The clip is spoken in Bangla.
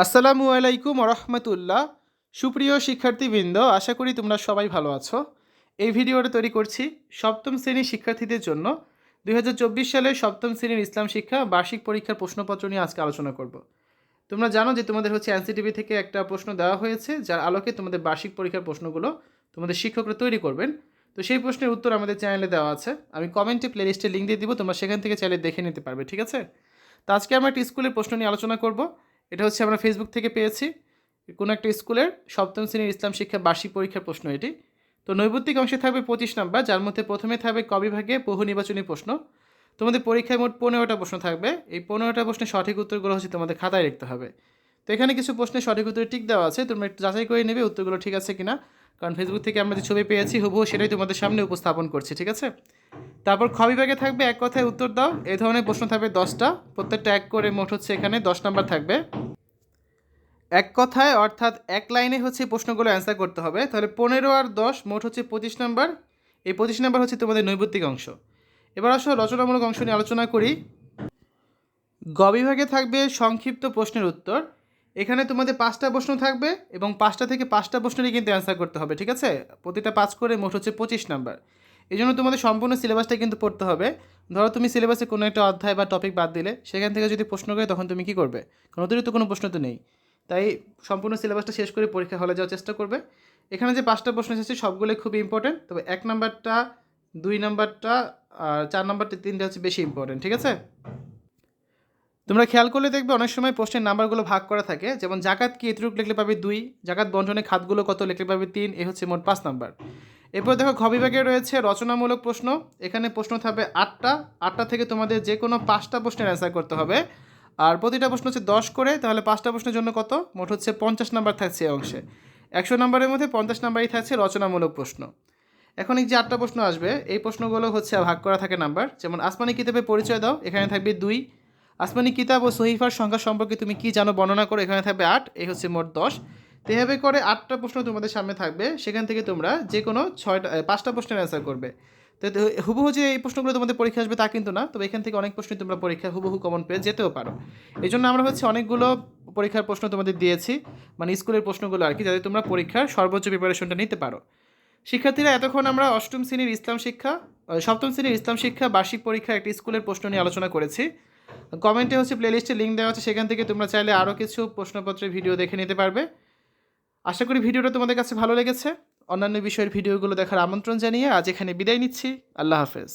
আসসালামু আলাইকুম রহমতুল্লাহ সুপ্রিয় শিক্ষার্থীবৃন্দ, আশা করি তোমরা সবাই ভালো আছো। এই ভিডিওটা তৈরি করছি সপ্তম শ্রেণির শিক্ষার্থীদের জন্য। দুই সালের সপ্তম শ্রেণির ইসলাম শিক্ষা বার্ষিক পরীক্ষার প্রশ্নপত্র নিয়ে আজকে আলোচনা করব। তোমরা জানো যে তোমাদের হচ্ছে এনসিটিভি থেকে একটা প্রশ্ন দেওয়া হয়েছে, যার আলোকে তোমাদের বার্ষিক পরীক্ষার প্রশ্নগুলো তোমাদের শিক্ষকরা তৈরি করবেন। তো সেই প্রশ্নের উত্তর আমাদের চ্যানেলে দেওয়া আছে। আমি কমেন্টে প্লেলিস্টে লিঙ্ক দিয়ে দিব, তোমরা সেখান থেকে চাইলে দেখে নিতে পারবে, ঠিক আছে? তো আজকে আমরা একটা স্কুলের প্রশ্ন নিয়ে আলোচনা করব। এটা হচ্ছে আমরা ফেসবুক থেকে পেয়েছি। কোনো একটা স্কুলের সপ্তম শ্রেণির ইসলাম শিক্ষা বার্ষিক পরীক্ষার প্রশ্ন এটি। তো নৈবত্তিক অংশে থাকবে পঁচিশ নাম্বার, যার মধ্যে প্রথমে থাকবে কবিভাগে বহু নির্বাচনী প্রশ্ন। তোমাদের পরীক্ষায় মোট পনেরোটা প্রশ্ন থাকবে। এই পনেরোটা প্রশ্নের সঠিক উত্তরগুলো হচ্ছে তোমাদের খাতায় লিখতে হবে। তো এখানে কিছু প্রশ্নের সঠিক উত্তর টিক দেওয়া আছে, তোমরা একটু যাচাই করে নেবে উত্তরগুলো ঠিক আছে কিনা। কারণ ফেসবুক থেকে আমরা যে ছবি পেয়েছি, হুবহু সেটাই তোমাদের সামনে উপস্থাপন করছি, ঠিক আছে? তারপর খ থাকবে এক কথায় উত্তর দাও। এই ধরনের প্রশ্ন থাকবে দশটা। প্রত্যেকটা এক করে মোট হচ্ছে এখানে দশ নাম্বার থাকবে। এক কথায় অর্থাৎ এক লাইনে হচ্ছে প্রশ্নগুলো অ্যান্সার করতে হবে। তাহলে পনেরো আর দশ মোট হচ্ছে পঁচিশ নাম্বার। এই পঁচিশ নাম্বার হচ্ছে তোমাদের নৈবত্তিক অংশ। এবার আসো রচনামূলক অংশ নিয়ে আলোচনা করি। গ বিভাগে থাকবে সংক্ষিপ্ত প্রশ্নের উত্তর। এখানে তোমাদের পাঁচটা প্রশ্ন থাকবে এবং পাঁচটা থেকে পাঁচটা প্রশ্নেরই কিন্তু অ্যান্সার করতে হবে, ঠিক আছে? প্রতিটা পাঁচ করে মোট হচ্ছে পঁচিশ নাম্বার। এই জন্য তোমাদের সম্পূর্ণ সিলেবাসটা কিন্তু পড়তে হবে। ধরো তুমি সিলেবাসে কোনো একটা অধ্যায় বা টপিক বাদ দিলে, সেখান থেকে যদি প্রশ্ন করে তখন তুমি কী করবে? কোনো অতিরিক্ত কোনো প্রশ্ন তো নেই। তাই সম্পূর্ণ সিলেবাসটা শেষ করে পরীক্ষা হলে যাওয়ার চেষ্টা করবে। এখানে যে পাঁচটা প্রশ্ন এসেছে সবগুলোই খুব ইম্পর্টেন্ট তবে এক নাম্বারটা, দুই নাম্বারটা আর চার নাম্বারটা, তিনটা হচ্ছে বেশি ইম্পর্টেন্ট ঠিক আছে? তোমরা খেয়াল করলে দেখবে অনেক সময় প্রশ্নের নাম্বারগুলো ভাগ করা থাকে। যেমন, জাকাত কি এতটুকু লিখলে পাবে দুই, জাকাত বন্টনের খাতগুলো কত লিখলে পাবে তিন, এ হচ্ছে মোট পাঁচ নাম্বার। এরপর দেখো ঘ বিভাগে রয়েছে রচনামূলক প্রশ্ন। এখানে প্রশ্ন থাকবে আটটা। আটটা থেকে তোমাদের যে কোনো পাঁচটা প্রশ্নের অ্যান্সার করতে হবে। আর প্রতিটা প্রশ্ন হচ্ছে দশ করে, তাহলে পাঁচটা প্রশ্নের জন্য কত? মোট হচ্ছে পঞ্চাশ নাম্বার থাকছে এই অংশে। একশো নাম্বারের মধ্যে পঞ্চাশ নাম্বারই থাকছে রচনামূলক প্রশ্ন। এখন এই যে আটটা প্রশ্ন আসবে, এই প্রশ্নগুলো হচ্ছে ভাগ করা থাকে নাম্বার। যেমন, আসমানি কিতাবের পরিচয় দাও, এখানে থাকবে দুই। আসমানি কিতাব ও সহিফার সংখ্যা সম্পর্কে তুমি কি জানো বর্ণনা করো, এখানে থাকবে আট। এই হচ্ছে মোট দশ। তো এভাবে করে আটটা প্রশ্ন তোমাদের সামনে থাকবে, সেখান থেকে তোমরা যে কোনো ছয়টা পাঁচটা প্রশ্নের অ্যান্সার করবে। তো হুবহু যে এই প্রশ্নগুলো তোমাদের পরীক্ষা আসবে তা কিন্তু না, তবে এখান থেকে অনেক প্রশ্নই তোমরা পরীক্ষা হুবহু কমন পেয়ে যেতেও পারো। এই জন্য আমরা হচ্ছে অনেকগুলো পরীক্ষার প্রশ্ন তোমাদের দিয়েছি মানে স্কুলের প্রশ্নগুলো আর কি, যাতে তোমরা পরীক্ষার সর্বোচ্চ প্রিপারেশনটা নিতে পারো। শিক্ষার্থীরা এতক্ষণ আমরা অষ্টম শ্রেণির ইসলাম শিক্ষা সপ্তম শ্রেণির ইসলাম শিক্ষা বার্ষিক পরীক্ষা একটি স্কুলের প্রশ্ন নিয়ে আলোচনা করেছি। কমেন্টে হচ্ছে প্লেলিস্টে লিঙ্ক দেওয়া আছে, সেখান থেকে তোমরা চাইলে আরও কিছু প্রশ্নপত্রের ভিডিও দেখে নিতে পারবে। আশা করি ভিডিওটা তোমাদের কাছে ভালো লেগেছে। অন্যান্য বিষয়ের ভিডিওগুলো দেখার আমন্ত্রণ জানিয়ে আজ এখানে বিদায় নিচ্ছি। আল্লাহ হাফেজ।